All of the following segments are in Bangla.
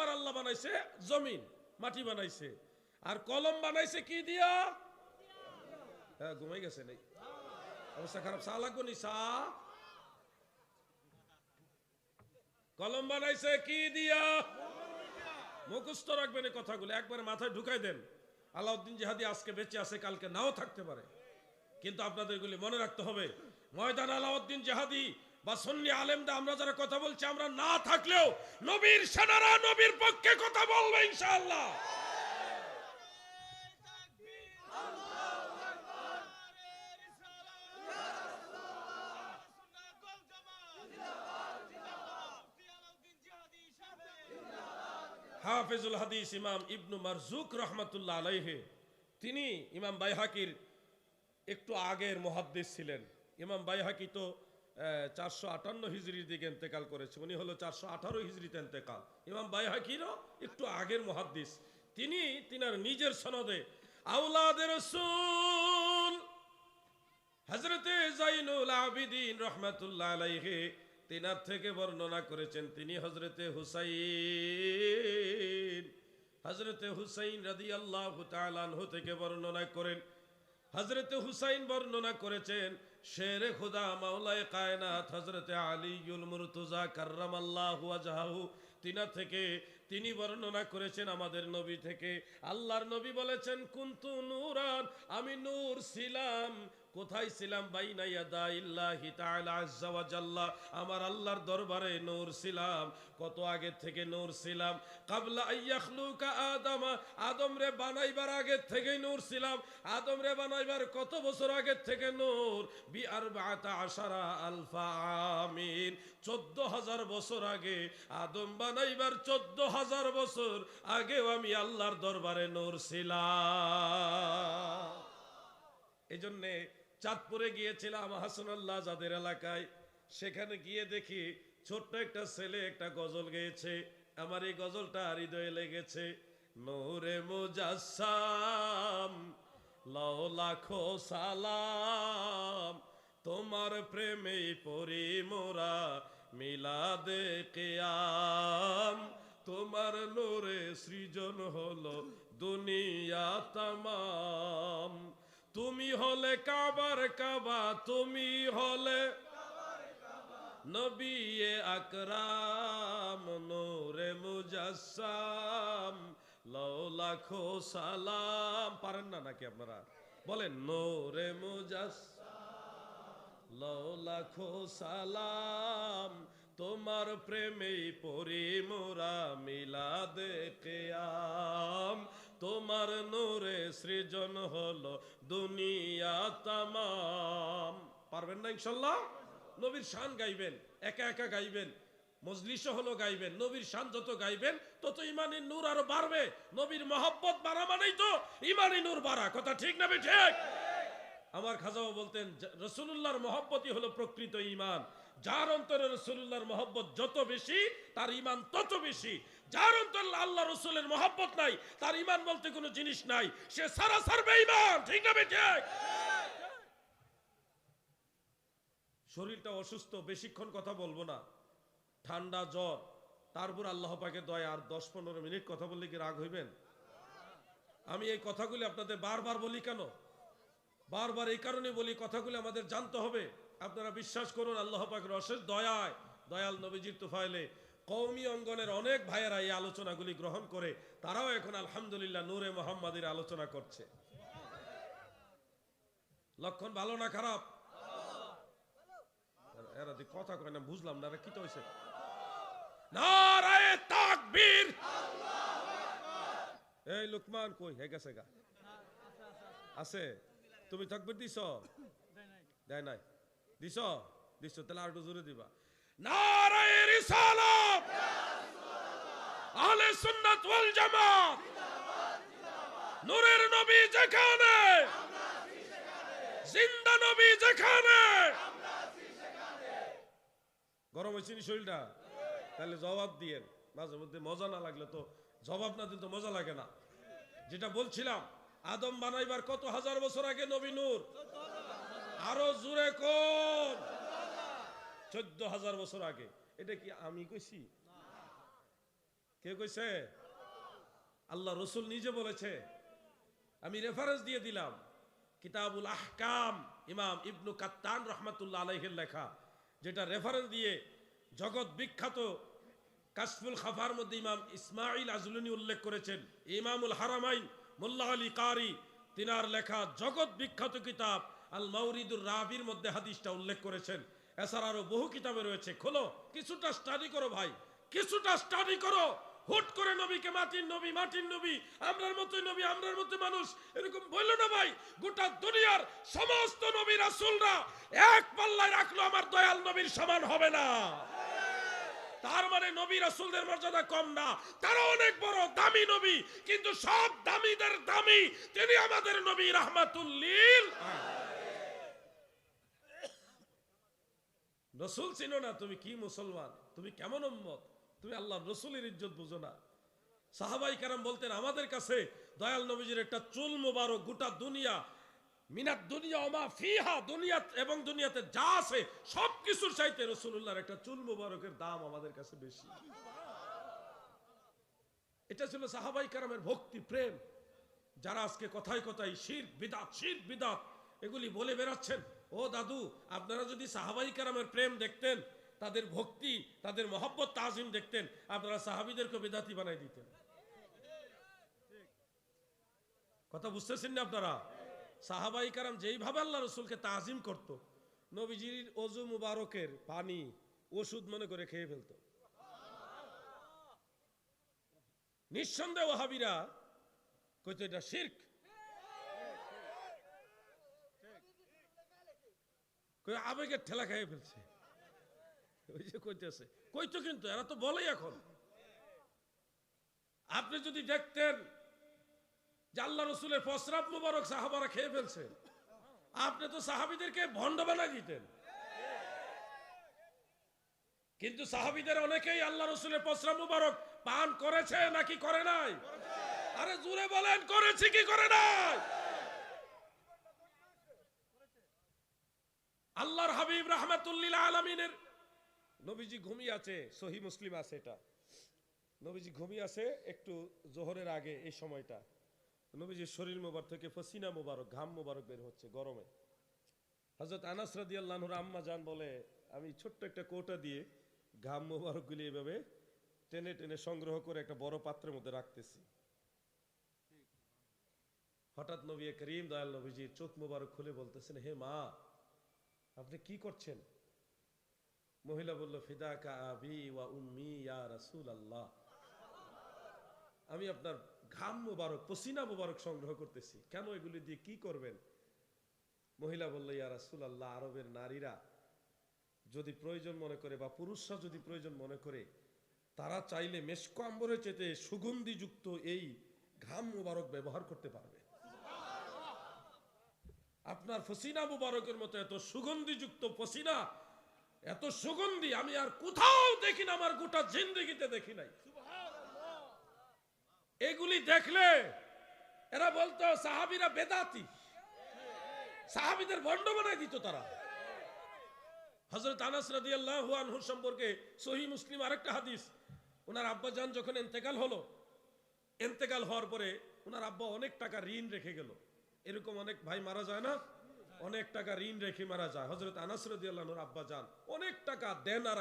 আমার আল্লাহ বানাইছে? জমিন, মাটি বানাইছে। আর কলম বানাইছে কি দিয়া? হ্যাঁ ঘুমাই গেছে নাই। অবস্থা খারাপ, চা লাগবো নি? চা। কলম বানাইছে কি দিয়া? মুখস্থ রাখবেন এই কথাগুলো, একবার মাথায় ঢুকাই দেন। আলাউদ্দিন জিহাদি আজকে বেঁচে আছে, কালকে নাও থাকতে পারে। কিন্তু আপনাদের এগুলি মনে রাখতে হবে। ময়দান আলাউদ্দিন জাহাদি বা সন্নি আলেমদা আমরা যারা কথা বলছি, আমরা না থাকলেও নবীর সেনারা নবীর পক্ষে কথা বলবে ইনশাআল্লাহ। হাফেজুল হাদিস ইমাম ইবনু মারজুক রহমতুল্লাহ আলাইহে, তিনি ইমাম বাইহাকির একটু আগের মহাদ্দেশ ছিলেন। ইমাম বাইহাকি তো চারশো আটান্ন হিজড়ির দিকে ইন্তেকাল করেছে। উনি হলো চারশো আঠারো হিজড়িতে ইন্তেকাল। ইমাম বাইহাকিরও একটু আগের মহাদ্দিস। তিনি তিনার নিজের সনদে আউলাদের রসুল হজরতে জাইনুল আবিদিন রহমাতুল্লাহ আলাইহে তিনার থেকে বর্ণনা করেছেন, তিনি হজরতে হুসাইন। হজরতে হুসাইন রাদি আল্লাহ থেকে বর্ণনা করেন হজরতে হুসাইন বর্ণনা করেছেন, শের খুদা মাওলায় কায়নাত হজরতে আলীউল মুরতুজা কার্রাম আল্লাহ আজহাহু তিনা থেকে তিনি বর্ণনা করেছেন আমাদের নবী থেকে, আল্লাহর নবী বলেছেন, কুন্তু নূরান, আমি নূর ছিলাম। কোথায় ছিলাম? বাইনাইয়াদা ইল্লাহি তাআলা আজ্জা ওয়া জাল্লা। আমার আল্লাহর দরবারে নূর ছিলাম। কত আগে থেকে নূর ছিলাম? কাবলা আইয়াখলুকা আদামা। আদম রে বানাইবার আগে থেকে নূর ছিলাম। আদম রে বানাইবার কত বছর আগে থেকে নূর? বি আরবাআতা আশারা আলফা আমিন। চোদ্দ হাজার বছর আগে আদম বানাইবার চোদ্দ হাজার বছর আগেও আমি আল্লাহর দরবারে নূর ছিলাম। এই জন্যে চাঁদপুরে গিয়েছিলাম হাসানুল্লাহ যাদের এলাকায়। সেখানে গিয়ে দেখি ছোট্ট একটা ছেলে একটা গজল গেয়েছে। আমার এই গজলটা হৃদয়ে লেগেছে। নূরে মুজাসাম লাও লাখো সালাম, তোমার প্রেমে পরি মোরা মিলাদে কেয়াম। তোমার নোরে সৃজন হলো দুনিয়া তামাম। তুমি হলে কাবার কাবা, তুমি হলে নবী আকরাম, নূরে মুজাসসাম, লও লাখো সালাম। পারেন না নাকি আপনারা? বলেন, নূরে মুজাসসাম, লও লাখো সালাম। তোমার প্রেমেই পরি মোরা মিলাদে কেয়াম। তোমার নূরে সৃজন হলো দুনিয়া তামাম। পারবেন না ইনশাল্লাহ? নবীর শান গাইবেন, একা একা গাইবেন মজলিস হলো গাইবেন, নবীর শান যত গাইবেন, তত ইমানের নূর আরও বাড়বে। নবীর মহব্বত বাড়া মানেই তো ইমানি নূর বাড়া, কথা ঠিক না ঠিক? আমার খাজাও বলতেন রসুল্লাহর মহব্বতই হলো প্রকৃত ইমান। যার অন্তরে রসুল্লাহর মহব্বত যত বেশি, তার ইমান তত বেশি। যার অন্তরে আল্লাহ রসুলের মহব্বত নাই, তার ইমান বলতে কোনো জিনিস নাই। সে সারা সারবে ইমান ঠিক না বেঠে শরীরটা অসুস্থ, বেশিক্ষণ কথা বলব না। ঠান্ডা জ্বর, তারপর আল্লাহ পাকে দয়া, আর দশ পনেরো মিনিট কথা বললে কি রাগ হইবেন? আমি এই কথাগুলি আপনাদের বারবার বলি কেন? বারবার এই কারণে বলি, কথাগুলি আমাদের জানতে হবে। আপনারা বিশ্বাস করুন, আল্লাহ পাকের অশেষ দয়ায়, দয়াল নবীজির তুফাইলে কৌমি অঙ্গনের অনেক ভাইয়েরা এই আলোচনাগুলি গ্রহণ করে, তারাও এখন আলহামদুলিল্লাহ নূরে মোহাম্মদের আলোচনা করছে। লক্ষণ ভালো না খারাপ? এরা দি কথা কয় না, বুঝলাম না কি তো হয়েছে এই লুকমান কই? হে গেছে গা। আছে? তুমি তাকবীর দিছ? দেয় নাই। দিছ? দিছ, তাহলে আর জোরে দিবা। নারায়ে রিসালাত! আহলে সুন্নাত ওয়াল নূরের নবী যেখানে, জিন্দা নবী যেখানে। গরম হয়েছে নি শরীরটা? তাহলে জবাব দিয়ে মাঝে মধ্যে মজা না লাগলে তো জবাব না দিলে তো মজা লাগে না। যেটা বলছিলাম, আদম বানাইবার কত হাজার বছর আগে নবী নূর? আরও জোরে কোন চোদ্দ হাজার বছর আগে। এটা কি আমি কইছি? কে কইছে? আল্লাহ রসুল নিজে বলেছে। আমি রেফারেন্স দিয়ে দিলাম। কিতাবুল আহকাম, ইমাম ইবনু কাত্তান রহমাতুল্লাহ আলাইহের লেখা। যেটা রেফারেন্স দিয়ে জগৎ বিখ্যাত কাশফুল খাফার মধ্যে ইমাম ইসমাইল আজলুনি উল্লেখ করেছেন। ইমামুল হারামাইন মোল্লা আলী কারি তিনার লেখা জগৎ বিখ্যাত কিতাব আল মাউরিদুর রাবির মধ্যে হাদিসটা উল্লেখ করেছেন। এছাড়া আরও বহু কিতাবে রয়েছে। খোলো, কিছুটা স্টাডি করো ভাই, কিছুটা স্টাডি করো। হুট করে নবীকে মাটির নবী মাটির নবী, আমরার মতোই নবী, আমরার মতো মানুষ। এরকম বলল না ভাই, গোটা দুনিয়ার সমস্ত নবী রাসূলরা এক পাল্লায় রাখল, আমার দয়াল নবীর সমান হবে না। তার মানে নবী রাসূলদের মর্যাদা কম না। তারা অনেক বড় দামি নবী, কিন্তু সব দামিদের দামি। তিনি আমাদের নবী রাহমাতুল্লিল। রসুল চিনো না, তুমি কি মুসলমান? তুমি কেমন উম্মত? তুমি আল্লাহ রসুলের ইজ্জত বুঝো না। সাহাবাই কারাম বলতেন, আমাদের কাছে দয়াল নবীজির একটা চুল মোবারক গোটা দুনিয়া মিনাত দুনিয়া ওমা ফিহা দুনিয়া এবং দুনিয়াতে যা আছে সব কিছুর চাইতে রসুল্লাহর একটা চুল মোবারকের দাম আমাদের কাছে বেশি। এটা ছিল সাহাবাই কারামের ভক্তি, প্রেম। যারা আজকে কথায় কথায় শির বিদাত শির বিদাত, এগুলি বলে বেড়াচ্ছেন। ও দাদু, আপনারা যদি সাহাবাই কারামের প্রেম দেখতেন, তাদের ভক্তি, তাদের মহব্বত, তাজিম দেখতেন, আপনারা সাহাবিদেরকে বেদাতি বানাই দিতেন। কথা বুঝতেছেন না আপনারা? সাহাবাই কারাম যেইভাবে আল্লাহ রসুলকে তাজিম করত, নবীজির অজু মুবারকের পানি, ওষুধ মনে করে খেয়ে ফেলতো। নিঃসন্দেহ ওহাবিরা কইতো, এটা শির্ক। আবেগের ঠেলা খেয়ে ফেলছে। ওই যে কইতেছে। কইতো কিন্তু, এরা তো বলেই এখন। আপনি যদি দেখতেন আল্লাহ রসুলের ফসরাত মুবারক সাহাবারা খেয়ে ফেলছে। আপনি তো সাহাবিদেরকে ভণ্ড বানাই দিতেন। কিন্তু সাহাবিদের অনেকেই আল্লাহ রসুলের ফসরাত মুবারক পান করেছে নাকি করে নাই? আরে জুড়ে বলেন, করেছে কি করে নাই? আল্লাহর হাবিব রহমাতুল্লিল আলমিনের নবীজি ঘুমিয়ে আছে, সহি মুসলিম আছে এটা। নবীজি ঘুমিয়ে আছে একটু জোহরের আগে এই সময়টা। নবীজির শরীর মোবার থেকে ফসিনা মোবারক, ঘাম মোবারক বের হচ্ছে গরমে। হজরত আনাস রাদি আল্লাহর আম্মা জান বলে, আমি ছোট্ট একটা কৌটা দিয়ে ঘাম মোবারকগুলি এভাবে টেনে টেনে সংগ্রহ করে একটা বড় পাত্রের মধ্যে রাখতেছি। হঠাৎ নবী করিম দয়াল নবীজির চোখ মোবারক খুলে বলতেছেন, হে মা, আপনি কি করছেন? মহিলা বলল ফিদা কা আবি ওয়া উম্মি ইয়া রাসূল আল্লাহ আমি আপনার ঘাম মোবারক, পসিনা মোবারক সংগ্রহ করতেছি। কেন এগুলি দিয়ে কি করবেন? মহিলা বলল, ইয়া রাসূল আল্লাহ আরবের নারীরা যদি প্রয়োজন মনে করে বা পুরুষরা যদি প্রয়োজন মনে করে, তারা চাইলে মেশকো আম্বরের চেতে সুগন্ধিযুক্ত এই ঘাম মোবারক ব্যবহার করতে পারবে। আপনার ফসিনা মুবারকের মতো এত সুগন্ধিযুক্ত ফসিনা এত সুগন্ধি আমি আর কোথাও দেখি না, আমার গোটা জিন্দগিতে দেখি নাই। এগুলি দেখলে এরা বলতো, সাহাবিরা বেদাতি। সাহাবিদের ভণ্ড বানাই দিত তারা। হজরত আনাস সম্পর্কে সহি মুসলিম আরেকটা হাদিস। ওনার আব্বা যান যখন হলো হওয়ার পরে ওনার আব্বা অনেক টাকা ঋণ রেখে গেল। এরকম অনেক ভাই মারা যায় না? অনেক টাকা ঋণ রেখে মারা যায়। হজরত আনাস আব্বা যান অনেক টাকা দেন আর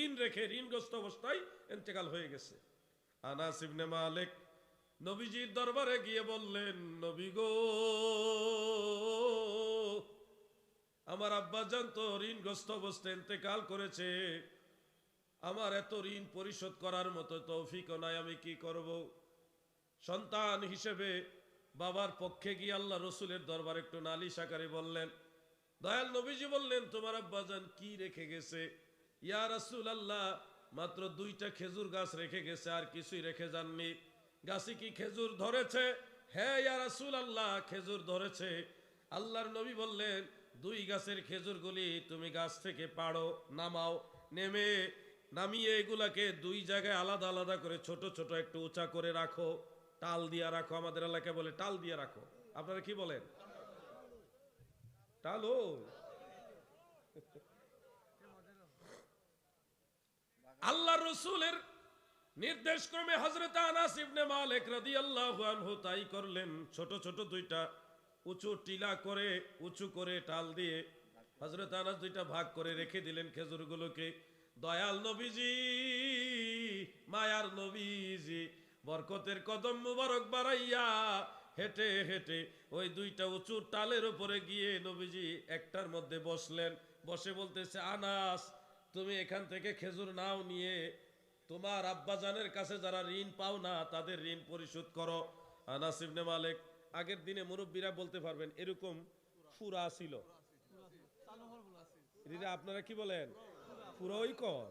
ঋণ রেখে ঋণগ্রস্ত অবস্থায় এন্তেকাল হয়ে গেছে। আনাস ইবনে মালিক নবীজির দরবারে গিয়ে বললেন, নবী গো, আমার আব্বা জান তো ঋণগ্রস্ত অবস্থায় ইন্তেকাল করেছে। আমার এত ঋণ পরিশোধ করার মতো তৌফিকও নাই, আমি কি করব? সন্তান হিসেবে বাবার পক্ষে গিয়ে আল্লাহ রসুলের দরবার একটু নালিশ আকারে বললেন, দয়াল নবীজি বললেন, তোমার আব্বাজান কি রেখে গেছে? ইয়া রাসূল আল্লাহ মাত্র দুইটা খেজুর গাছ রেখে গেছে, আর কিছুই রেখে যাননি। গাছে কি খেজুর ধরেছে? হ্যাঁ ইয়া রাসূল আল্লাহ খেজুর ধরেছে। আল্লাহর নবী বললেন, দুই গাছের খেজুরগুলি তুমি গাছ থেকে পাড়ো, নামাও, নেমে, নামিয়ে এগুলাকে দুই জায়গায় আলাদা আলাদা করে ছোট ছোট একটু উঁচা করে রাখো। টাল দিয়া রাখো, আমাদের এলাকায় বলে টাল দিয়ে রাখো। আপনারা কি বলেন? টালো আল্লাহ রসুলের নির্দেশ ক্রমে হজরত আনাস ইবনে মালিক রাদিয়াল্লাহু তাই করলেন। ছোট ছোট দুইটা উঁচু টিলা করে উঁচু করে টাল দিয়ে হজরত আনাস দুইটা ভাগ করে রেখে দিলেন খেজুরগুলোকে। দয়াল নবীজি, মায়ার নবীজি, বরকতের কদম মুবারক বাড়াইয়া হেঁটে হেঁটে ওই দুইটা উঁচু টালের উপরে গিয়ে নবীজি একটার মধ্যে বসলেন। বসে বলতেছে, আনাস তুমি এখান থেকে খেজুর নাও নিয়ে তোমার আব্বাজানের কাছে যারা ঋণ পাও না তাদের ঋণ পরিশোধ করো। আনাস ইবনে মালিক আগের দিনে মুরব্বীরা বলতে পারবেন এরকম ফুরা ছিল। আপনারা কি বলেন? পুরোই কর।